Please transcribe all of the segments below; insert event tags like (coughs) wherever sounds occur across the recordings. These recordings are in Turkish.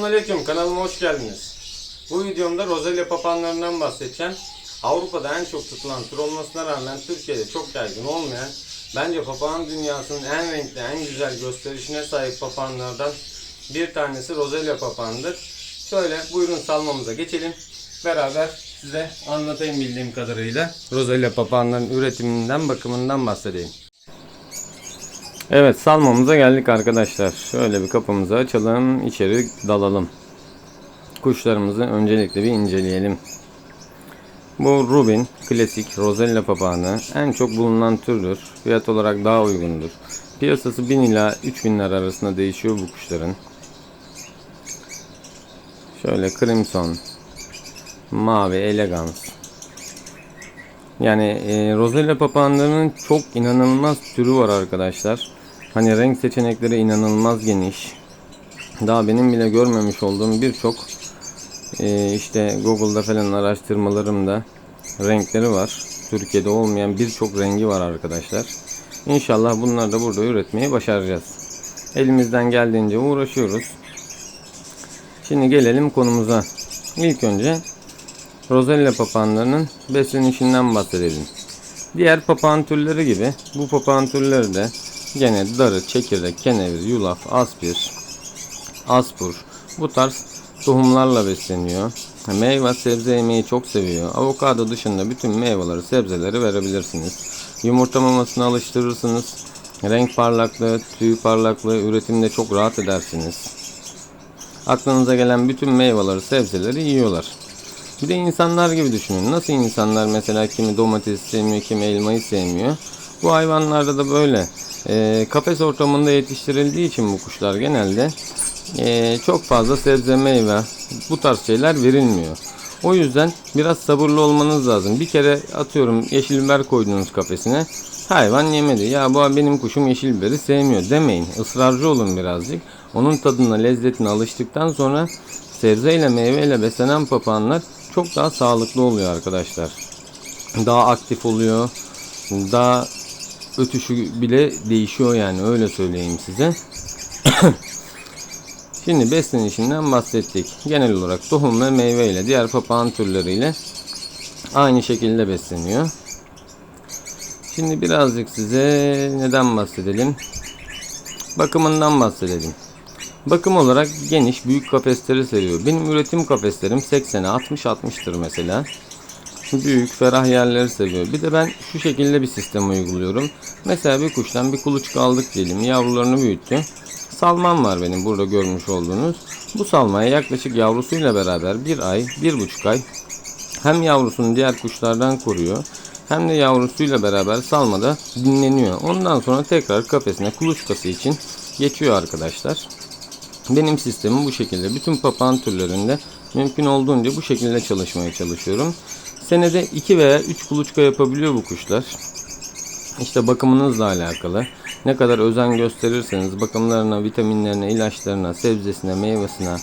Selamünaleyküm kanalıma hoş geldiniz. Bu videomda rozelya papağanlarından bahsedeceğim. Avrupa'da en çok tutulan tür olmasına rağmen Türkiye'de çok yaygın olmayan bence papağan dünyasının en renkli, en güzel gösterişine sahip papağanlardan bir tanesi rozelya papağanıdır. Şöyle buyurun salmamıza geçelim. Beraber size anlatayım bildiğim kadarıyla rozelya papağanların üretiminden, bakımından bahsedeyim. Evet salmamıza geldik arkadaşlar. Şöyle bir kapımızı açalım. içeri dalalım. Kuşlarımızı öncelikle bir inceleyelim. Bu Rubin klasik Rosella papağanı en çok bulunan türdür. Fiyat olarak daha uygundur. Piyasası 1000 ila 3000 lira arasında değişiyor bu kuşların. Şöyle Crimson, Mavi, Elegans. Yani e, Rosella papağanlarının çok inanılmaz türü var arkadaşlar. Hani renk seçenekleri inanılmaz geniş. Daha benim bile görmemiş olduğum birçok e, işte Google'da falan araştırmalarımda renkleri var. Türkiye'de olmayan birçok rengi var arkadaşlar. İnşallah bunları da burada üretmeyi başaracağız. Elimizden geldiğince uğraşıyoruz. Şimdi gelelim konumuza. İlk önce Rosella papağanlarının beslenişinden bahsedelim. Diğer papağan türleri gibi bu papağan türleri de gene darı, çekirdek, kenevir, yulaf, aspir, aspur bu tarz tohumlarla besleniyor. Meyve sebze yemeyi çok seviyor. Avokado dışında bütün meyveleri sebzeleri verebilirsiniz. Yumurta mamasına alıştırırsınız. Renk parlaklığı, tüy parlaklığı üretimde çok rahat edersiniz. Aklınıza gelen bütün meyveleri sebzeleri yiyorlar. Bir de insanlar gibi düşünün. Nasıl insanlar mesela kimi domates sevmiyor, kimi elmayı sevmiyor. Bu hayvanlarda da böyle. E, kafes ortamında yetiştirildiği için bu kuşlar genelde e, çok fazla sebze meyve bu tarz şeyler verilmiyor. O yüzden biraz sabırlı olmanız lazım. Bir kere atıyorum yeşil biber koydunuz kafesine. Hayvan yemedi. Ya bu benim kuşum yeşil biberi sevmiyor demeyin. Israrcı olun birazcık. Onun tadına, lezzetine alıştıktan sonra sebzeyle meyveyle beslenen papağanlar çok daha sağlıklı oluyor arkadaşlar. Daha aktif oluyor. Daha ötüşü bile değişiyor yani öyle söyleyeyim size. (coughs) Şimdi beslenişinden bahsettik. Genel olarak tohum ve meyve ile diğer papağan türleriyle aynı şekilde besleniyor. Şimdi birazcık size neden bahsedelim? Bakımından bahsedelim. Bakım olarak geniş büyük kafesleri seviyor. Benim üretim kafeslerim 80'e 60-60'tır mesela. Büyük ferah yerleri seviyor. Bir de ben şu şekilde bir sistem uyguluyorum. Mesela bir kuştan bir kuluçka aldık diyelim. Yavrularını büyüttü. Salmam var benim burada görmüş olduğunuz. Bu salmaya yaklaşık yavrusuyla beraber bir ay, bir buçuk ay hem yavrusunu diğer kuşlardan koruyor hem de yavrusuyla beraber salmada dinleniyor. Ondan sonra tekrar kafesine kuluçkası için geçiyor arkadaşlar. Benim sistemim bu şekilde. Bütün papağan türlerinde mümkün olduğunca bu şekilde çalışmaya çalışıyorum. Senede 2 veya 3 kuluçka yapabiliyor bu kuşlar. İşte bakımınızla alakalı. Ne kadar özen gösterirseniz bakımlarına, vitaminlerine, ilaçlarına, sebzesine, meyvesine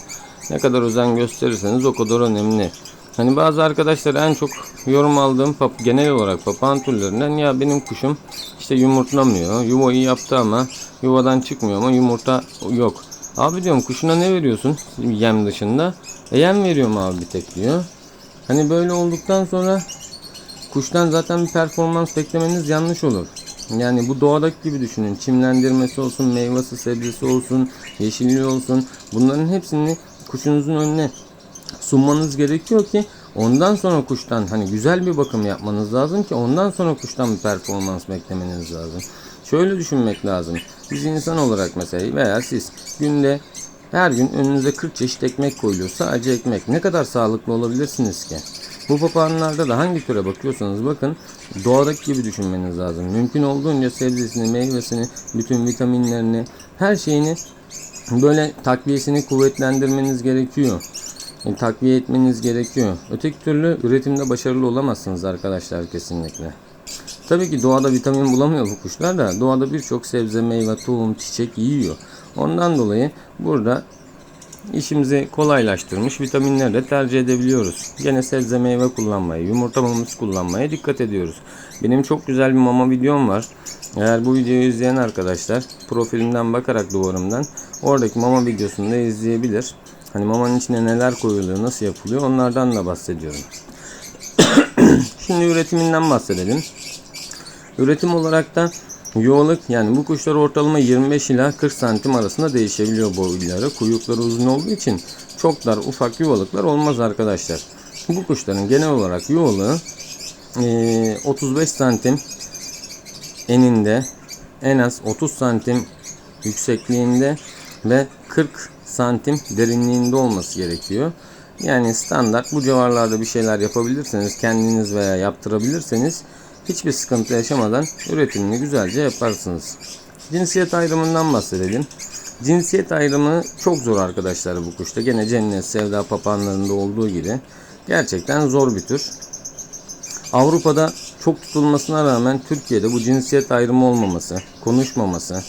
ne kadar özen gösterirseniz o kadar önemli. Hani bazı arkadaşlar en çok yorum aldığım pap genel olarak papağan türlerinden ya benim kuşum işte yumurtlamıyor. Yuvayı yaptı ama yuvadan çıkmıyor ama yumurta yok. Abi diyorum kuşuna ne veriyorsun yem dışında? E yem veriyorum abi bir tek diyor. Hani böyle olduktan sonra kuştan zaten bir performans beklemeniz yanlış olur. Yani bu doğadaki gibi düşünün. Çimlendirmesi olsun, meyvesi, sebzesi olsun, yeşilliği olsun. Bunların hepsini kuşunuzun önüne sunmanız gerekiyor ki ondan sonra kuştan hani güzel bir bakım yapmanız lazım ki ondan sonra kuştan bir performans beklemeniz lazım. Şöyle düşünmek lazım. Biz insan olarak mesela veya siz günde her gün önünüze 40 çeşit ekmek koyuluyor. Sadece ekmek. Ne kadar sağlıklı olabilirsiniz ki? Bu papağanlarda da hangi türe bakıyorsanız bakın doğadaki gibi düşünmeniz lazım. Mümkün olduğunca sebzesini, meyvesini, bütün vitaminlerini, her şeyini böyle takviyesini kuvvetlendirmeniz gerekiyor. Yani takviye etmeniz gerekiyor. Öteki türlü üretimde başarılı olamazsınız arkadaşlar kesinlikle. Tabii ki doğada vitamin bulamıyor bu kuşlar da doğada birçok sebze, meyve, tohum, çiçek yiyor. Ondan dolayı burada işimizi kolaylaştırmış vitaminleri de tercih edebiliyoruz. Gene sebze meyve kullanmaya, yumurta maması kullanmaya dikkat ediyoruz. Benim çok güzel bir mama videom var. Eğer bu videoyu izleyen arkadaşlar profilimden bakarak duvarımdan oradaki mama videosunu da izleyebilir. Hani mamanın içine neler koyuluyor, nasıl yapılıyor onlardan da bahsediyorum. (coughs) Şimdi üretiminden bahsedelim. Üretim olarak da yuvalık yani bu kuşlar ortalama 25 ila 40 santim arasında değişebiliyor boyları. Kuyrukları uzun olduğu için çok dar ufak yuvalıklar olmaz arkadaşlar. Bu kuşların genel olarak yuvalığı eee, 35 santim eninde en az 30 santim yüksekliğinde ve 40 santim derinliğinde olması gerekiyor. Yani standart bu civarlarda bir şeyler yapabilirseniz kendiniz veya yaptırabilirseniz hiçbir sıkıntı yaşamadan üretimini güzelce yaparsınız. Cinsiyet ayrımından bahsedelim. Cinsiyet ayrımı çok zor arkadaşlar bu kuşta. Gene cennet, sevda papağanlarında olduğu gibi. Gerçekten zor bir tür. Avrupa'da çok tutulmasına rağmen Türkiye'de bu cinsiyet ayrımı olmaması, konuşmaması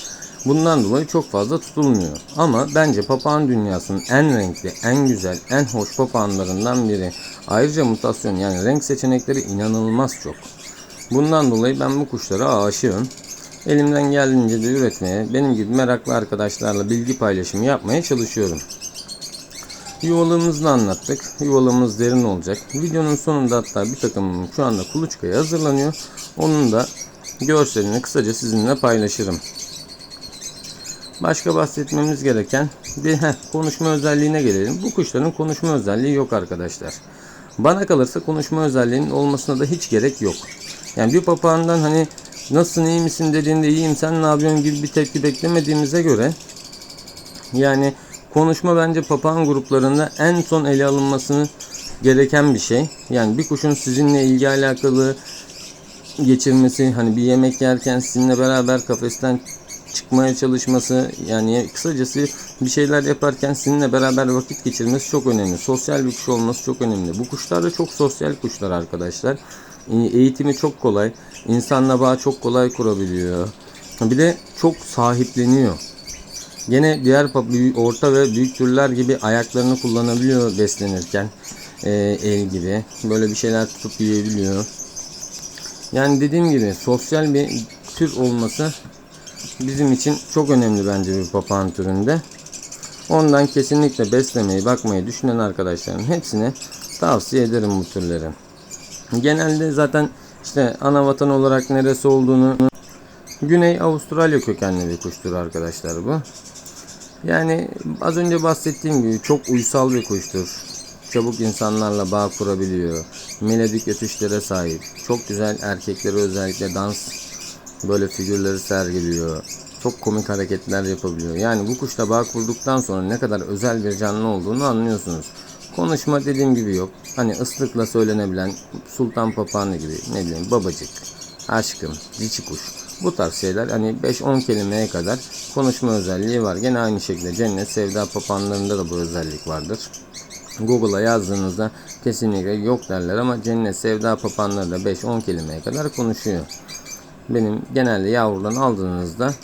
bundan dolayı çok fazla tutulmuyor. Ama bence papağan dünyasının en renkli, en güzel, en hoş papağanlarından biri. Ayrıca mutasyon yani renk seçenekleri inanılmaz çok. Bundan dolayı ben bu kuşlara aşığım. Elimden geldiğince de üretmeye, benim gibi meraklı arkadaşlarla bilgi paylaşımı yapmaya çalışıyorum. Yuvalığımızı anlattık. Yuvalığımız derin olacak. Videonun sonunda hatta bir takım şu anda kuluçkaya hazırlanıyor. Onun da görselini kısaca sizinle paylaşırım. Başka bahsetmemiz gereken bir heh, konuşma özelliğine gelelim. Bu kuşların konuşma özelliği yok arkadaşlar. Bana kalırsa konuşma özelliğinin olmasına da hiç gerek yok. Yani bir papağandan hani nasılsın iyi misin dediğinde iyiyim sen ne yapıyorsun gibi bir tepki beklemediğimize göre yani konuşma bence papağan gruplarında en son ele alınmasını gereken bir şey. Yani bir kuşun sizinle ilgi alakalı geçirmesi, hani bir yemek yerken sizinle beraber kafesten çıkmaya çalışması, yani kısacası bir şeyler yaparken sizinle beraber vakit geçirmesi çok önemli. Sosyal bir kuş olması çok önemli. Bu kuşlar da çok sosyal kuşlar arkadaşlar. E, Eğitimi çok kolay. İnsanla bağ çok kolay kurabiliyor. Bir de çok sahipleniyor. Gene diğer orta ve büyük türler gibi ayaklarını kullanabiliyor beslenirken. Ee, el gibi. Böyle bir şeyler tutup yiyebiliyor. Yani dediğim gibi sosyal bir tür olması bizim için çok önemli bence bir papağan türünde. Ondan kesinlikle beslemeyi, bakmayı düşünen arkadaşların hepsine tavsiye ederim bu türleri. Genelde zaten işte ana vatan olarak neresi olduğunu Güney Avustralya kökenli bir kuştur arkadaşlar bu. Yani az önce bahsettiğim gibi çok uysal bir kuştur. Çabuk insanlarla bağ kurabiliyor. Melodik ötüşlere sahip. Çok güzel erkekleri özellikle dans böyle figürleri sergiliyor. Çok komik hareketler yapabiliyor. Yani bu kuşla bağ kurduktan sonra ne kadar özel bir canlı olduğunu anlıyorsunuz. Konuşma dediğim gibi yok. Hani ıslıkla söylenebilen sultan papağanı gibi ne bileyim babacık, aşkım, cici kuş. Bu tarz şeyler hani 5-10 kelimeye kadar konuşma özelliği var. Gene aynı şekilde cennet sevda papağanlarında da bu özellik vardır. Google'a yazdığınızda kesinlikle yok derler ama cennet sevda papağanları da 5-10 kelimeye kadar konuşuyor. Benim genelde yavrudan aldığınızda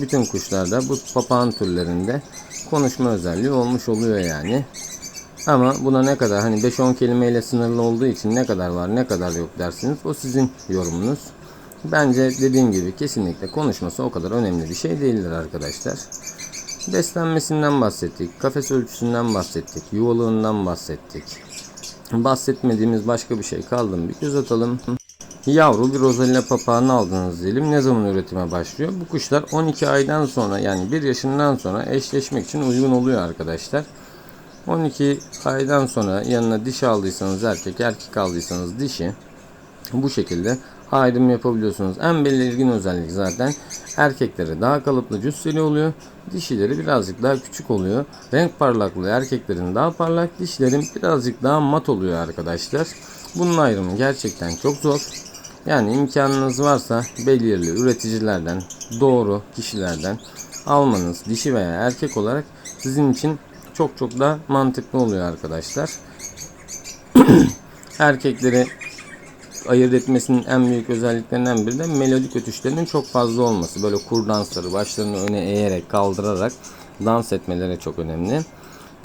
bütün kuşlarda bu papağan türlerinde konuşma özelliği olmuş oluyor yani. Ama buna ne kadar hani 5-10 kelimeyle sınırlı olduğu için ne kadar var ne kadar yok dersiniz o sizin yorumunuz. Bence dediğim gibi kesinlikle konuşması o kadar önemli bir şey değildir arkadaşlar. Beslenmesinden bahsettik, kafes ölçüsünden bahsettik, yuvalığından bahsettik. Bahsetmediğimiz başka bir şey kaldı mı bir göz atalım. Yavru bir rozalia papağanı aldınız diyelim. Ne zaman üretime başlıyor? Bu kuşlar 12 aydan sonra yani 1 yaşından sonra eşleşmek için uygun oluyor arkadaşlar. 12 aydan sonra yanına dişi aldıysanız erkek, erkek aldıysanız dişi bu şekilde ayrım yapabiliyorsunuz. En belirgin özellik zaten erkekleri daha kalıplı cüsseli oluyor. Dişileri birazcık daha küçük oluyor. Renk parlaklığı erkeklerin daha parlak, dişlerin birazcık daha mat oluyor arkadaşlar. Bunun ayrımı gerçekten çok zor. Yani imkanınız varsa belirli üreticilerden, doğru kişilerden almanız dişi veya erkek olarak sizin için çok çok daha mantıklı oluyor arkadaşlar. (clears throat) Erkekleri ayırt etmesinin en büyük özelliklerinden biri de melodik ötüşlerinin çok fazla olması. Böyle kur dansları başlarını öne eğerek kaldırarak dans etmeleri çok önemli.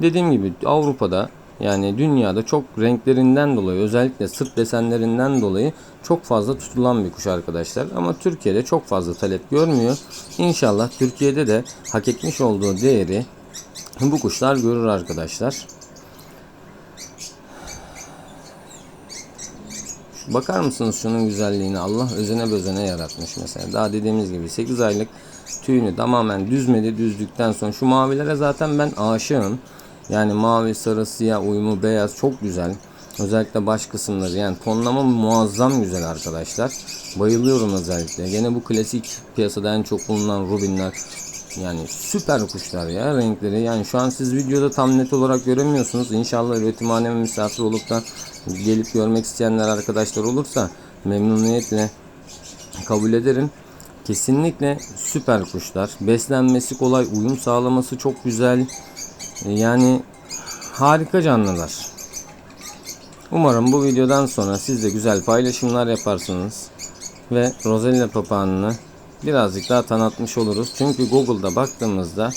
Dediğim gibi Avrupa'da yani dünyada çok renklerinden dolayı özellikle sırt desenlerinden dolayı çok fazla tutulan bir kuş arkadaşlar. Ama Türkiye'de çok fazla talep görmüyor. İnşallah Türkiye'de de hak etmiş olduğu değeri bu kuşlar görür arkadaşlar. Bakar mısınız şunun güzelliğine? Allah özene bezene yaratmış mesela. Daha dediğimiz gibi 8 aylık tüyünü tamamen düzmedi. Düzdükten sonra şu mavilere zaten ben aşığım. Yani mavi, sarı, siyah uyumu, beyaz çok güzel. Özellikle baş kısımları yani tonlama muazzam güzel arkadaşlar. Bayılıyorum özellikle. Gene bu klasik piyasada en çok bulunan rubinler. Yani süper kuşlar ya renkleri. Yani şu an siz videoda tam net olarak göremiyorsunuz. İnşallah üretimhaneme misafir olup da gelip görmek isteyenler arkadaşlar olursa memnuniyetle kabul ederim. Kesinlikle süper kuşlar. Beslenmesi kolay, uyum sağlaması çok güzel. Yani harika canlılar. Umarım bu videodan sonra siz de güzel paylaşımlar yaparsınız ve Rosella papağanını birazcık daha tanıtmış oluruz. Çünkü Google'da baktığımızda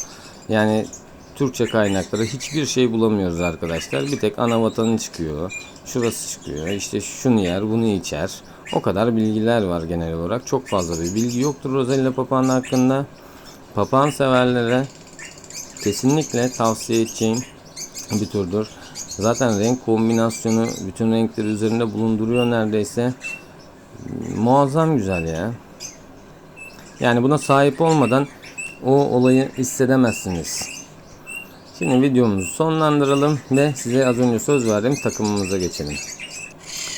yani Türkçe kaynakları hiçbir şey bulamıyoruz arkadaşlar. Bir tek ana vatanı çıkıyor. Şurası çıkıyor. İşte şunu yer, bunu içer. O kadar bilgiler var genel olarak. Çok fazla bir bilgi yoktur Rosella papağanı hakkında. Papağan severlere kesinlikle tavsiye edeceğim bir turdur. Zaten renk kombinasyonu bütün renkleri üzerinde bulunduruyor neredeyse. Muazzam güzel ya. Yani buna sahip olmadan o olayı hissedemezsiniz. Şimdi videomuzu sonlandıralım ve size az önce söz verdiğim takımımıza geçelim.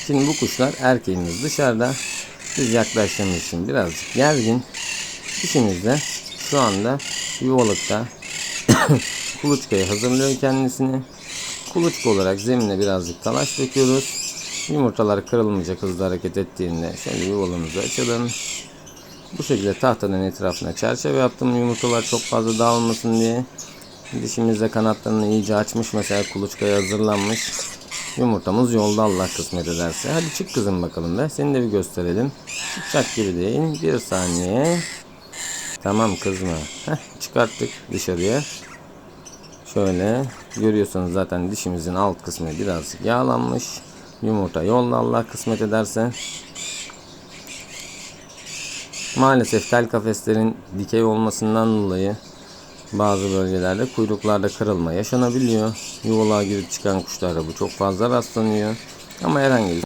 Şimdi bu kuşlar erkeğimiz dışarıda. Biz yaklaştığımız için birazcık gergin. Dişimiz de şu anda yuvalıkta (laughs) kuluçkaya hazırlıyor kendisini. Kuluçka olarak zemine birazcık talaş döküyoruz. Yumurtalar kırılmayacak hızlı hareket ettiğinde şöyle yuvalımızı açalım. Bu şekilde tahtanın etrafına çerçeve yaptım yumurtalar çok fazla dağılmasın diye. Dişimizde kanatlarını iyice açmış mesela kuluçkaya hazırlanmış. Yumurtamız yolda Allah kısmet ederse. Hadi çık kızım bakalım be. Seni de bir gösterelim. Çıkacak gibi değil. Bir saniye. Tamam kızma. Heh, çıkarttık dışarıya. Şöyle görüyorsunuz zaten dişimizin alt kısmı birazcık yağlanmış. Yumurta yolda Allah kısmet ederse. Maalesef tel kafeslerin dikey olmasından dolayı bazı bölgelerde kuyruklarda kırılma yaşanabiliyor. Yuvalığa girip çıkan kuşlarda bu çok fazla rastlanıyor. Ama herhangi bir